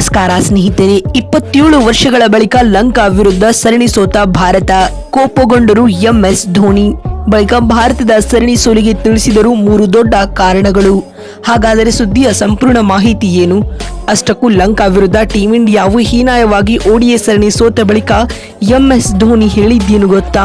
ನಮಸ್ಕಾರ ಸ್ನೇಹಿತರೆ. ಇಪ್ಪತ್ತೇಳು ವರ್ಷಗಳ ಬಳಿಕ ಲಂಕಾ ವಿರುದ್ಧ ಸರಣಿ ಸೋತ ಭಾರತ. ಕೋಪಗೊಂಡರು ಎಂಎಸ್ ಧೋನಿ. ಬಳಿಕ ಭಾರತದ ಸರಣಿ ಸೋಲಿಗೆ ತಿಳಿಸಿದರು ಮೂರು ದೊಡ್ಡ ಕಾರಣಗಳು. ಹಾಗಾದರೆ ಸುದ್ದಿಯ ಸಂಪೂರ್ಣ ಮಾಹಿತಿ ಏನು? ಅಷ್ಟಕ್ಕೂ ಲಂಕಾ ವಿರುದ್ಧ ಟೀಂ ಇಂಡಿಯಾವು ಹೀನಾಯವಾಗಿ ಓಡಿಎ ಸರಣಿ ಸೋತ ಬಳಿಕ ಎಂಎಸ್ ಧೋನಿ ಹೇಳಿದ್ದೇನು ಗೊತ್ತಾ?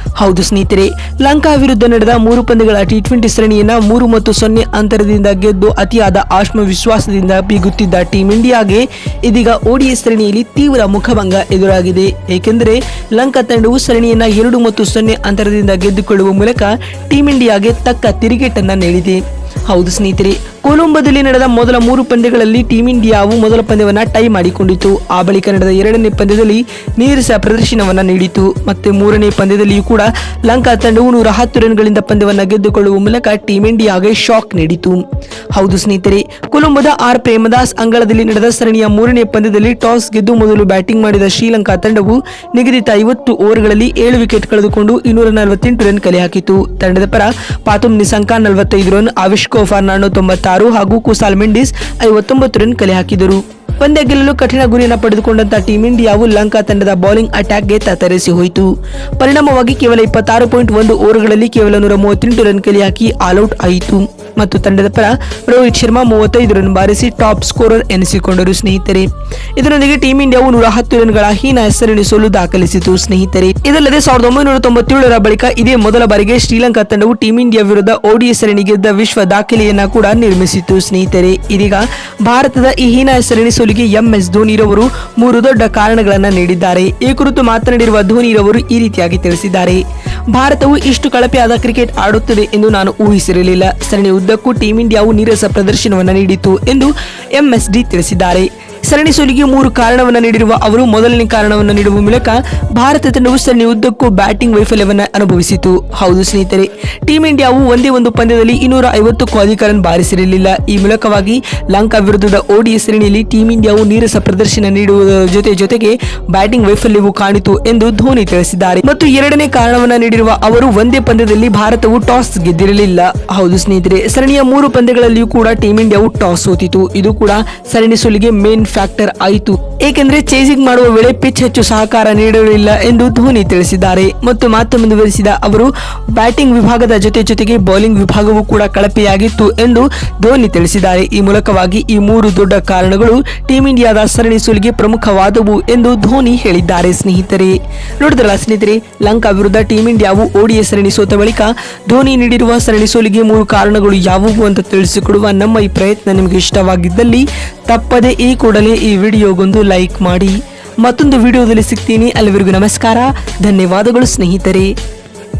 ಹೌದು ಸ್ನೇಹಿತರೆ, ಲಂಕಾ ವಿರುದ್ಧ ನಡೆದ ಮೂರು ಪಂದ್ಯಗಳ ಟಿ ಟ್ವೆಂಟಿ ಸರಣಿಯನ್ನ ಮೂರು ಮತ್ತು ಸೊನ್ನೆ ಅಂತರದಿಂದ ಗೆದ್ದು ಅತಿಯಾದ ಆತ್ಮವಿಶ್ವಾಸದಿಂದ ಬೀಗುತ್ತಿದ್ದ ಟೀಂ ಇಂಡಿಯಾಗೆ ಇದೀಗ ಓಡಿಎ ಸರಣಿಯಲ್ಲಿ ತೀವ್ರ ಮುಖಭಂಗ ಎದುರಾಗಿದೆ. ಏಕೆಂದರೆ, ಲಂಕಾ ತಂಡವು ಸರಣಿಯನ್ನ ಎರಡು ಮತ್ತು ಸೊನ್ನೆ ಅಂತರದಿಂದ ಗೆದ್ದುಕೊಳ್ಳುವ ಮೂಲಕ ಟೀಂ ಇಂಡಿಯಾಗೆ ತಕ್ಕ ತಿರುಗೇಟನ್ನ ನೀಡಿದೆ. ಹೌದು ಸ್ನೇಹಿತರೆ ಕೊಲಂಬೋದಲ್ಲಿ ನಡೆದ ಮೊದಲ ಮೂರು ಪಂದ್ಯಗಳಲ್ಲಿ ಟೀಂ ಇಂಡಿಯಾವು ಮೊದಲ ಪಂದ್ಯವನ್ನ ಟೈ ಮಾಡಿಕೊಂಡಿತು ಆ ಬಳಿಕ ನಡೆದ ಎರಡನೇ ಪಂದ್ಯದಲ್ಲಿ ನೀರಸ ಪ್ರದರ್ಶನವನ್ನ ನೀಡಿತು ಮತ್ತೆ ಮೂರನೇ ಪಂದ್ಯದಲ್ಲಿಯೂ ಕೂಡ ಲಂಕಾ ತಂಡವು ನೂರ ಹತ್ತು ರನ್ಗಳಿಂದ ಪಂದ್ಯವನ್ನ ಗೆದ್ದುಕೊಳ್ಳುವ ಮೂಲಕ ಟೀಂ ಇಂಡಿಯಾಗೆ ಶಾಕ್ ನೀಡಿತು ಹೌದು ಸ್ನೇಹಿತರೆ, ಕೊಲಂಬೋದ ಆರ್ ಪ್ರೇಮದಾಸ್ ಅಂಗಳದಲ್ಲಿ ನಡೆದ ಸರಣಿಯ ಮೂರನೇ ಪಂದ್ಯದಲ್ಲಿ ಟಾಸ್ ಗೆದ್ದು ಮೊದಲು ಬ್ಯಾಟಿಂಗ್ ಮಾಡಿದ ಶ್ರೀಲಂಕಾ ತಂಡವು ನಿಗದಿತ ಐವತ್ತು ಓವರ್ಗಳಲ್ಲಿ ಏಳು ವಿಕೆಟ್ ಕಳೆದುಕೊಂಡು ಇನ್ನೂರ ನಲವತ್ತೆಂಟು ರನ್ ಕಲೆ ಹಾಕಿತು ತಂಡದ ಪರ ಪಾತುಮ್ ನಿಸಂಕ ನಲವತ್ತೈದು ರನ್, ಆವಿಷ್ಕೋ ಫರ್ನಾಂಡೋ ತೊಂಬತ್ತಾರು ಹಾಗೂ ಕುಸಾಲ್ ಮೆಂಡಿಸ್ ಐವತ್ತೊಂಬತ್ತು ರನ್ ಕಲೆ ಹಾಕಿದರು. ಪಂದ್ಯ ಗೆಲ್ಲಲು ಕಠಿಣ ಗುರಿಯನ್ನು ಪಡೆದುಕೊಂಡಂತ ಟೀಂ ಇಂಡಿಯಾವು ಲಂಕಾ ತಂಡದ ಬೌಲಿಂಗ್ ಅಟ್ಯಾಕ್ಗೆ ತತ್ತರಿಸಿ ಹೋಯಿತು. ಪರಿಣಾಮವಾಗಿ ಕೇವಲ ಇಪ್ಪತ್ತಾರು ಪಾಯಿಂಟ್ ಒಂದು ಓವರ್ಗಳಲ್ಲಿ ಕೇವಲ ನೂರ ಮೂವತ್ತೆಂಟು ರನ್ ಕಲೆ ಹಾಕಿ ಆಲ್ಔಟ್ ಆಯಿತು. ಮತ್ತು ತಂಡದ ಪರ ರೋಹಿತ್ ಶರ್ಮಾ ಮೂವತ್ತೈದು ರನ್ ಬಾರಿಸಿ ಟಾಪ್ ಸ್ಕೋರರ್ ಎನಿಸಿಕೊಂಡರು ಸ್ನೇಹಿತರೆ. ಇದರೊಂದಿಗೆ ಟೀಂ ಇಂಡಿಯಾವು ನೂರ ಹತ್ತು ರನ್ಗಳ ಹೀನ ಹೆಸರಿನ ಸೋಲು ದಾಖಲಿಸಿತು ಸ್ನೇಹಿತರೆ. ಇದಲ್ಲದೆ ಸಾವಿರದ ಒಂಬೈನೂರ ತೊಂಬತ್ತೇಳರ ಬಳಿಕ ಇದೇ ಮೊದಲ ಬಾರಿಗೆ ಶ್ರೀಲಂಕಾ ತಂಡವು ಟೀಂ ಇಂಡಿಯಾ ವಿರುದ್ಧ ಓಡಿಎ ಸರಣಿ ಗೆದ್ದ ವಿಶ್ವ ದಾಖಲೆಯನ್ನ ಕೂಡ ನಿರ್ಮಿಸಿತು ಸ್ನೇಹಿತರೆ. ಇದೀಗ ಭಾರತದ ಈ ಹೀನ ಹೆಸರಿನ ಸೋಲಿಗೆ ಎಂಎಸ್ ಧೋನಿರವರು ಮೂರು ದೊಡ್ಡ ಕಾರಣಗಳನ್ನು ನೀಡಿದ್ದಾರೆ. ಈ ಕುರಿತು ಮಾತನಾಡಿರುವ ಧೋನಿರವರು ಈ ರೀತಿಯಾಗಿ ತಿಳಿಸಿದ್ದಾರೆ. ಭಾರತವು ಇಷ್ಟು ಕಳಪೆಯಾದ ಕ್ರಿಕೆಟ್ ಆಡುತ್ತದೆ ಎಂದು ನಾನು ಊಹಿಸಿರಲಿಲ್ಲ. ಸರಣಿ ಉದ್ದಕ್ಕೂ ಟೀಂ ಇಂಡಿಯಾವು ನೀರಸ ಪ್ರದರ್ಶನವನ್ನು ನೀಡಿತು ಎಂದು ಎಂಎಸ್ಡಿ ತಿಳಿಸಿದ್ದಾರೆ. ಸರಣಿ ಸೋಲಿಗೆ ಮೂರು ಕಾರಣವನ್ನು ನೀಡಿರುವ ಅವರು, ಮೊದಲನೇ ಕಾರಣವನ್ನು ನೀಡುವ ಮೂಲಕ ಭಾರತ ತಂಡವು ಸರಣಿ ಉದ್ದಕ್ಕೂ ಬ್ಯಾಟಿಂಗ್ ವೈಫಲ್ಯವನ್ನು ಅನುಭವಿಸಿತು. ಹೌದು ಸ್ನೇಹಿತರೆ, ಟೀಂ ಇಂಡಿಯಾವು ಒಂದೇ ಒಂದು ಪಂದ್ಯದಲ್ಲಿ ಇನ್ನೂರ ಐವತ್ತಕ್ಕೂ ಅಧಿಕ ರನ್ ಬಾರಿಸಿರಲಿಲ್ಲ. ಈ ಮೂಲಕವಾಗಿ ಲಂಕಾ ವಿರುದ್ಧದ ಓಡಿಯ ಸರಣಿಯಲ್ಲಿ ಟೀಂ ಇಂಡಿಯಾವು ನೀರಸ ಪ್ರದರ್ಶನ ನೀಡುವುದರ ಜೊತೆ ಜೊತೆಗೆ ಬ್ಯಾಟಿಂಗ್ ವೈಫಲ್ಯವೂ ಕಾಣಿತು ಎಂದು ಧೋನಿ ತಿಳಿಸಿದ್ದಾರೆ. ಮತ್ತು ಎರಡನೇ ಕಾರಣವನ್ನು ನೀಡಿರುವ ಅವರು, ಒಂದೇ ಪಂದ್ಯದಲ್ಲಿ ಭಾರತವು ಟಾಸ್ ಗೆದ್ದಿರಲಿಲ್ಲ. ಹೌದು ಸ್ನೇಹಿತರೆ, ಸರಣಿಯ ಮೂರು ಪಂದ್ಯಗಳಲ್ಲಿಯೂ ಕೂಡ ಟೀಂ ಇಂಡಿಯಾವು ಟಾಸ್ ಸೋತಿತು. ಇದು ಕೂಡ ಸರಣಿ ಸೋಲಿಗೆ ಮೇನ್ ಫ್ಯಾಕ್ಟರ್ ಆಯಿತು. ಏಕೆಂದರೆ ಚೇಸಿಂಗ್ ಮಾಡುವ ವೇಳೆ ಪಿಚ್ ಹೆಚ್ಚು ಸಹಕಾರ ನೀಡಲಿಲ್ಲ ಎಂದು ಧೋನಿ ತಿಳಿಸಿದ್ದಾರೆ. ಮತ್ತು ಮಾತು ಮುಂದುವರಿಸಿದ ಅವರು ಬ್ಯಾಟಿಂಗ್ ವಿಭಾಗದ ಜೊತೆ ಜೊತೆಗೆ ಬೌಲಿಂಗ್ ವಿಭಾಗವೂ ಕೂಡ ಕಳಪೆಯಾಗಿತ್ತು ಎಂದು ಧೋನಿ ತಿಳಿಸಿದ್ದಾರೆ. ಈ ಮೂಲಕವಾಗಿ ಈ ಮೂರು ದೊಡ್ಡ ಕಾರಣಗಳು ಟೀಂ ಇಂಡಿಯಾದ ಸರಣಿ ಸೋಲಿಗೆ ಪ್ರಮುಖವಾದವು ಎಂದು ಧೋನಿ ಹೇಳಿದ್ದಾರೆ. ಸ್ನೇಹಿತರೆ, ನೋಡಿದ್ರಲ್ಲ ಸ್ನೇಹಿತರೆ, ಲಂಕಾ ವಿರುದ್ಧ ಟೀಂ ಇಂಡಿಯಾವು ಓಡಿಎ ಸರಣಿ ಸೋತ ಬಳಿಕ ಧೋನಿ ನೀಡಿರುವ ಸರಣಿ ಸೋಲಿಗೆ ಮೂರು ಕಾರಣಗಳು ಯಾವುವು ಅಂತ ತಿಳಿಸಿಕೊಡುವ ನಮ್ಮ ಈ ಪ್ರಯತ್ನ ನಿಮಗೆ ಇಷ್ಟವಾಗಿದ್ದಲ್ಲಿ ತಪ್ಪದೆ ಈ ಕೂಡಲೇ ಈ ವಿಡಿಯೋಗೊಂದು ಲೈಕ್ ಮಾಡಿ ಮತ್ತೊಂದು ವಿಡಿಯೋದಲ್ಲಿ ಸಿಗ್ತೀನಿ. ಅಲ್ಲಿವರೆಗೂ ನಮಸ್ಕಾರ. ಧನ್ಯವಾದಗಳು ಸ್ನೇಹಿತರೆ.